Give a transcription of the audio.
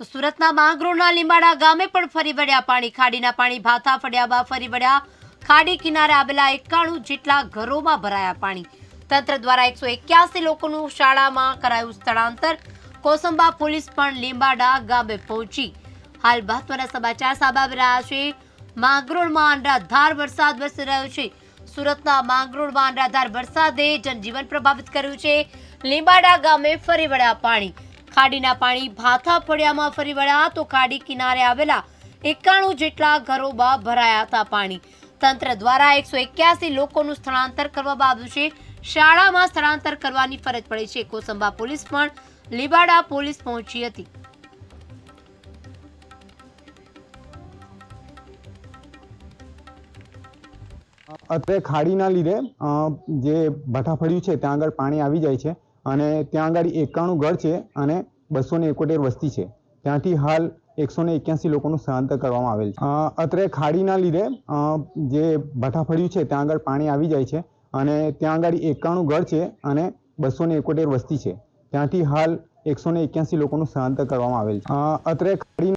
તો સુરતના માંગરોળના લીંબાડા ગામે પણ ફરી વળ્યા પાણી. ખાડીના પાણી ભાથા ફળ્યા બા ફરી વળ્યા ખાડી કિનારે આવેલા એકાણું જેટલા ઘરોમાં ભરાયા પાણી. તંત્ર દ્વારા એકસો એક્યાસી લોકોનું શાળામાં કરાયું સ્થળાંતર. કોસંબા પોલીસ પણ લીંબાડા ગામે પહોંચી. હાલ મહત્વના સમાચાર સામે રહ્યા છે. માંગરોળમાં અનરાધાર વરસાદ વરસી રહ્યો છે. સુરતના માંગરોળમાં અનરાધાર વરસાદે જનજીવન પ્રભાવિત કર્યું છે. લીંબાડા ગામે ફરી વળ્યા પાણી. ખાડીના પાણી ભાથા ફળિયામાં ફરી વળ્યા તો ખાડી કિનારે આવેલા એકાણું જેટલા ઘરોમાં ભરાયા હતા પાણી. તંત્ર દ્વારા એકસો એક્યાસી લોકોનું સ્થળાંતર કરવામાં આવ્યું છે. શાળામાં સ્થળાંતર કરવાની ફરજ પડી છે. કોસંબા પોલીસ પણ લીબાડા પોલીસ પહોંચી હતી. અત્યારે ખાડીના લીધે જે જે ભઠ્ઠાફળિયું છે, ત્યાં આગળ પાણી આવી જાય છે. અને ત્યાં આગળ એકાણું ઘર છે અને બસો ને એકોતેર વસ્તી છે. ત્યાંથી હાલ એકસો ને એક્યાસી લોકોનું સ્થળાંતર કરવામાં આવેલ છે. અત્રે ખાડીના લીધે જે ભઠ્ઠાફળિયું છે ત્યાં આગળ પાણી આવી જાય છે અને ત્યાં આગળ એકાણું ઘર છે અને બસો ને એકોતેર વસ્તી છે. ત્યાંથી હાલ એકસો ને એક્યાસી લોકોનું સ્થળાંતર કરવામાં આવેલ છે. અત્રે ખાડી